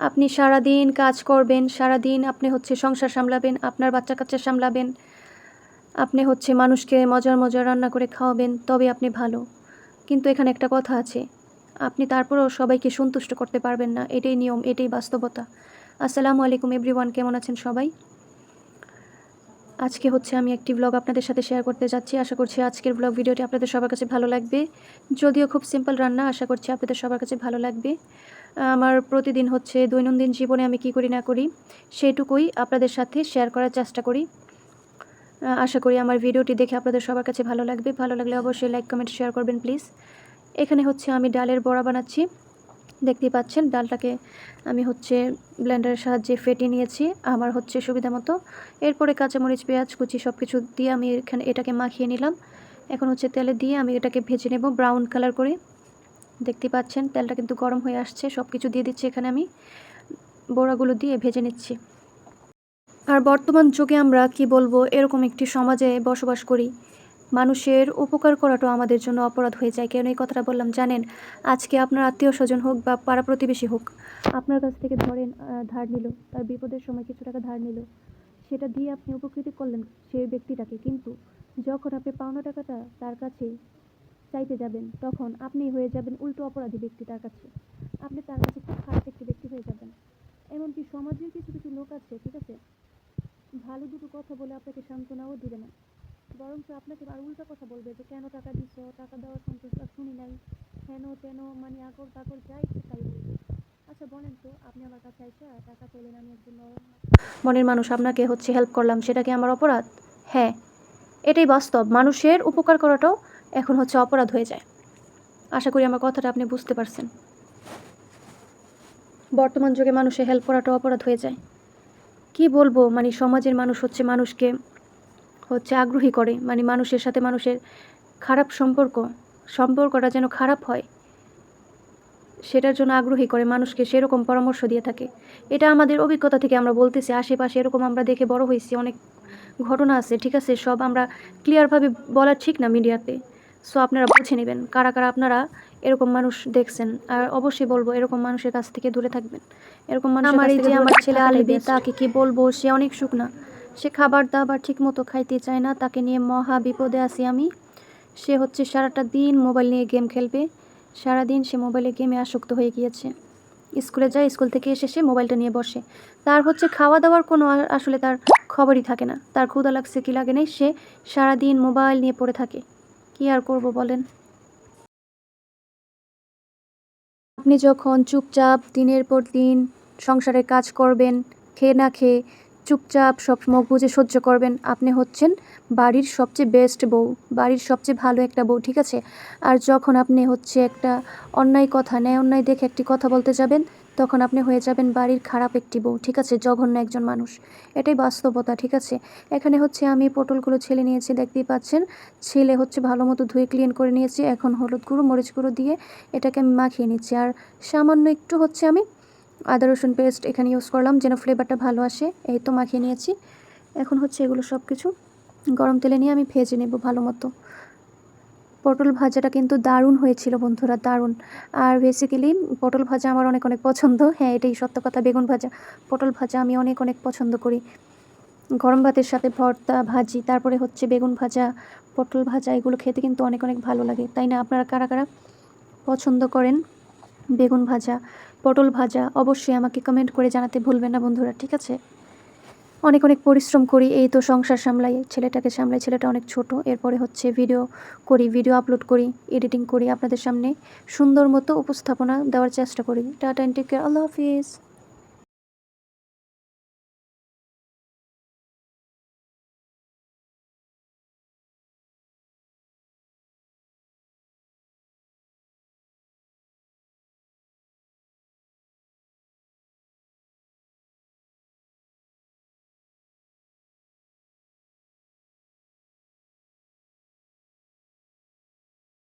আপনি সারাদিন কাজ করবেন, সারাদিন আপনি হচ্ছে সংসার সামলাবেন, আপনার বাচ্চা কাচ্চা সামলাবেন, আপনি হচ্ছে মানুষকে মজার মজার রান্না করে খাওয়াবেন তবে আপনি ভালো। কিন্তু এখানে একটা কথা আছে, আপনি তারপরেও সবাইকে সন্তুষ্ট করতে পারবেন না, এটাই নিয়ম, এটাই বাস্তবতা। আসসালামু আলাইকুম এভরিওয়ান, কেমন আছেন সবাই? আজকে হচ্ছে আমি একটি ব্লগ আপনাদের সাথে শেয়ার করতে যাচ্ছি। আশা করছি আজকের ব্লগ ভিডিওটি আপনাদের সবার কাছে ভালো লাগবে। যদিও খুব সিম্পল রান্না, আশা করছি আপনাদের সবার কাছে ভালো লাগবে। আমার প্রতিদিন হচ্ছে দৈনন্দিন জীবনে আমি কি করি না করি সেইটুকুই আপনাদের সাথে শেয়ার করার চেষ্টা করি। আশা করি আমার ভিডিওটি দেখে আপনাদের সবার কাছে ভালো লাগবে। ভালো লাগলে অবশ্যই লাইক কমেন্ট শেয়ার করবেন প্লিজ এখানে হচ্ছে আমি ডালের বড়া বানাচ্ছি। দেখতেই পাচ্ছেন, ডালটাকে আমি হচ্ছে ব্লেন্ডারের সাহায্যে ফেটে নিয়েছি। আমার হচ্ছে সুবিধা মতো। এরপরে কাঁচামরিচ, পেঁয়াজ, কুচি সব কিছু দিয়ে আমি এখানে এটাকে মাখিয়ে নিলাম। এখন হচ্ছে তেলে দিয়ে আমি এটাকে ভেজে নেব ব্রাউন কালার করে। দেখতে পাচ্ছেন, তেলটা কিন্তু গরম হয়ে আসছে। সব কিছু দিয়ে দিচ্ছি এখানে আমি। বড়াগুলো দিয়ে ভেজে নিচ্ছি। আর বর্তমান যুগে আমরা কি বলব, এরকম একটি সমাজে বসবাস করি। মানুষের উপকার করাটাও আমাদের জন্য অপরাধ হয়ে যায়। কেন এই কথাটা বললাম? জানেন, আজকে আপনার আত্মীয় স্বজন হোক বা পাড়া প্রতিবেশী হোক, আপনার কাছ থেকে ধরেন ধার নিল, তার বিপদের সময় কিছু টাকা ধার নিল, সেটা দিয়ে আপনি উপকৃত করলেন সেই ব্যক্তিটাকে। কিন্তু যখন আপনি পাওনা টাকাটা তার কাছে চাইতে যাবেন, তখন আপনি হয়ে যাবেন উল্টো অপরাধী ব্যক্তি তার কাছে। আপনি তার কাছে খুব খারাপ একটি ব্যক্তি হয়ে যাবেন। এমনকি সমাজের কিছু কিছু লোক আছে, ঠিক আছে? ভালো দুটো কথা বলে আপনাকে সান্ত্বনাও দিবে না। বরঞ্চ আপনাকে আর উল্টা কথা বলবে যে, কেন টাকা দিছো? টাকা দেওয়ার সন্তোষ আর শুনি নাই। হেন তেন মানে আকর তাকর যাই তাই বলবে। আচ্ছা বলেন তো, আপনি আমার কাছে আইসা টাকা চাইলেন আমি একজন মনের মানুষ আপনাকে হচ্ছে হেল্প করলাম, সেটা কি আমার অপরাধ? হ্যাঁ এটাই বাস্তব। মানুষের উপকার করাটাও এখন হচ্ছে অপরাধ হয়ে যায়। আশা করি আমার কথাটা আপনি বুঝতে পারছেন। বর্তমান যুগে মানুষের হেল্প করাটাও অপরাধ হয়ে যায়। কি বলব? মানে সমাজের মানুষ হচ্ছে মানুষকে হচ্ছে আগ্রহী করে মানে মানুষের সাথে মানুষের খারাপ সম্পর্ক সম্পর্কটা যেন খারাপ হয় সেটার জন্য আগ্রহী করে মানুষকে সেরকম পরামর্শ দিয়ে থাকে। এটা আমাদের অভিজ্ঞতা থেকে আমরা বলতেছি আশেপাশে এরকম আমরা দেখে বড় হয়েছি অনেক ঘটনা আছে ঠিক আছে? সব আমরা ক্লিয়ারভাবে বলা ঠিক না মিডিয়াতে সো আপনারা বুঝে নেবেন কারা কারা আপনারা এরকম মানুষ দেখছেন আর অবশ্যই বলব এরকম মানুষের কাছ থেকে দূরে থাকবেন। এরকম মানুষ আমার এই যে আমার ছেলে আলিবি তাকে কি বলব সে অনেক শুকনা সে খাবার দাবার ঠিক মতো খাইতে চায় না, তাকে নিয়ে মহা বিপদে আছি আমি। সে হচ্ছে সারাটা দিন মোবাইল নিয়ে গেম খেলবে। সারাদিন সে মোবাইলে গেমে আসক্ত হয়ে গিয়েছে। স্কুলে যায়, স্কুল থেকে এসে সে মোবাইলটা নিয়ে বসে। তার হচ্ছে খাওয়া দাওয়ার কোনো আসলে তার খবরই থাকে না। তার ক্ষুধা লাগছে কি লাগে নেই, সে সারাদিন মোবাইল নিয়ে পড়ে থাকে। কি আর করব বলেন? আপনি যখন চুপচাপ দিনের পর দিন সংসারের কাজ করবেন, খেয়ে না খেয়ে চুপচাপ সব মুখ বুঝে সহ্য করবেন। আপনি হচ্ছেন বাড়ির সবচেয়ে বেস্ট বউ, বাড়ির সবচেয়ে ভালো একটা বউ, ঠিক আছে? আর যখন আপনি হচ্ছে একটা অন্যায় কথা, ন্যায় অন্যায় দেখে একটি কথা বলতে যাবেন, তখন আপনি হয়ে যাবেন বাড়ির খারাপ একটি বউ, ঠিক আছে? জঘন্য একজন মানুষ। এটাই বাস্তবতা, ঠিক আছে? এখানে হচ্ছে আমি পটলগুলো ছেলে নিয়েছি, দেখতেই পাচ্ছেন? ছেলে হচ্ছে ভালো মতো ধুয়ে ক্লিন করে নিয়েছি, এখন হলুদ গুঁড়ো, মরিচ গুঁড়ো দিয়ে এটাকে আমি মাখিয়ে নিচ্ছি। আর সামান্য একটু হচ্ছে আমি আদা, রসুন পেস্ট এখানে ইউজ করলাম, যেন ফ্লেভারটা ভালো আসে। এই তো মাখিয়ে নিয়েছি। এখন হচ্ছে এগুলো সব কিছু গরম তেলে নিয়ে আমি ভেজে নেব ভালো মতো। পটল ভাজাটা কিন্তু দারুণ হয়েছিল বন্ধুরা, দারুণ। আর বেসিক্যালি পটল ভাজা আমার অনেক অনেক পছন্দ। হ্যাঁ এটাই সত্য কথা, বেগুন ভাজা। পটল ভাজা আমি অনেক অনেক পছন্দ করি। গরম ভাতের সাথে ভর্তা, ভাজি, তারপরে হচ্ছে বেগুন ভাজা, পটল ভাজা, এগুলো খেতে কিন্তু অনেক অনেক ভালো লাগে। তাই না? আপনারা কারা কারা পছন্দ করেন বেগুন ভাজা? পটল ভাজা অবশ্যই আমাকে কমেন্ট করে জানাতে ভুলবেন না বন্ধুরা, ঠিক আছে? অনেক অনেক পরিশ্রম করি, এই তো সংসার সামলাই, ছেলেটাকে সামলাই, ছেলেটা অনেক ছোট, এরপরে হচ্ছে ভিডিও করি ভিডিও আপলোড করি এডিটিং করি, আপনাদের সামনে সুন্দর মতো উপস্থাপনা দেওয়ার চেষ্টা করি। টাটা অ্যান্ড টেক কেয়ার আল্লাহ হাফিজ।